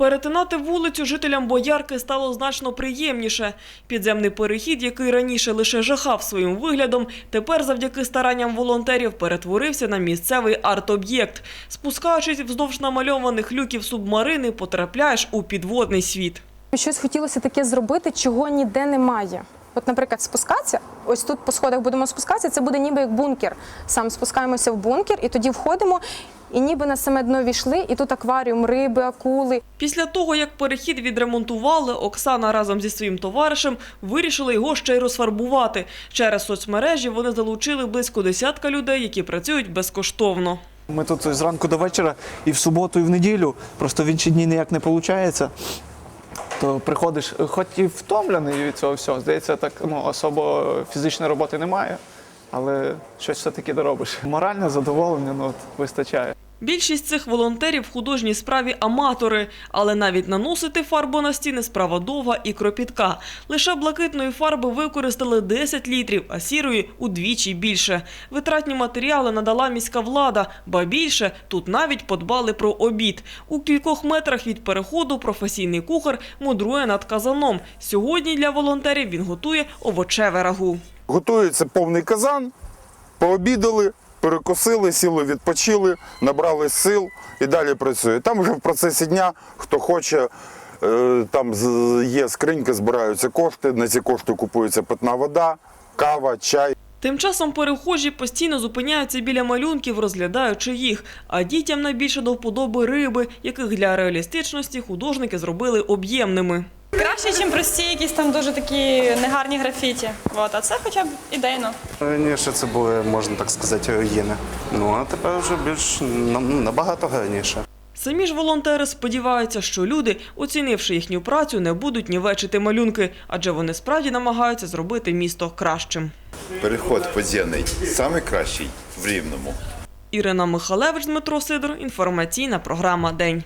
Перетинати вулицю жителям Боярки стало значно приємніше. Підземний перехід, який раніше лише жахав своїм виглядом, тепер завдяки старанням волонтерів перетворився на місцевий арт-об'єкт. Спускаючись вздовж намальованих люків субмарини, потрапляєш у підводний світ. Щось хотілося таке зробити, чого ніде немає. От, наприклад, спускатися, ось тут по сходах будемо спускатися, це буде ніби як бункер. Сам спускаємося в бункер і тоді входимо, і ніби на саме дно війшли, і тут акваріум, риби, акули. Після того, як перехід відремонтували, Оксана разом зі своїм товаришем вирішили його ще й розфарбувати. Через соцмережі вони залучили близько десятка людей, які працюють безкоштовно. Ми тут зранку до вечора і в суботу, і в неділю, просто в інші дні ніяк не виходить. То приходиш, хоч і втомлений від цього всього, здається, так ну, особо фізичної роботи немає, але щось все-таки доробиш. Моральне задоволення ну, от, вистачає. Більшість цих волонтерів в художній справі аматори, але навіть наносити фарбу на стіни справа довга і кропітка. Лише блакитної фарби використали 10 літрів, а сірої удвічі більше. Витратні матеріали надала міська влада, ба більше тут навіть подбали про обід. У кількох метрах від переходу професійний кухар мудрує над казаном. Сьогодні для волонтерів він готує овочеве рагу. Готується повний казан, пообідали, перекусили, сіли, відпочили, набрали сил і далі працює. Там вже в процесі дня, хто хоче, е, там є скриньки, збираються кошти, на ці кошти купується питна вода, кава, чай. Тим часом перехожі постійно зупиняються біля малюнків, розглядаючи їх. А дітям найбільше до вподоби риби, яких для реалістичності художники зробили об'ємними. Краще, ніж прості, якісь там дуже такі негарні графіті. От, а це хоча б ідейно. Раніше це були, можна так сказати, руїни. Ну а тепер вже більш нам- набагато гарніше. Самі ж волонтери сподіваються, що люди, оцінивши їхню працю, не будуть нівечити малюнки, адже вони справді намагаються зробити місто кращим. Переход подземний самий кращий в Рівному. Ірина Михалевич, Дмитро Сидор, інформаційна програма День.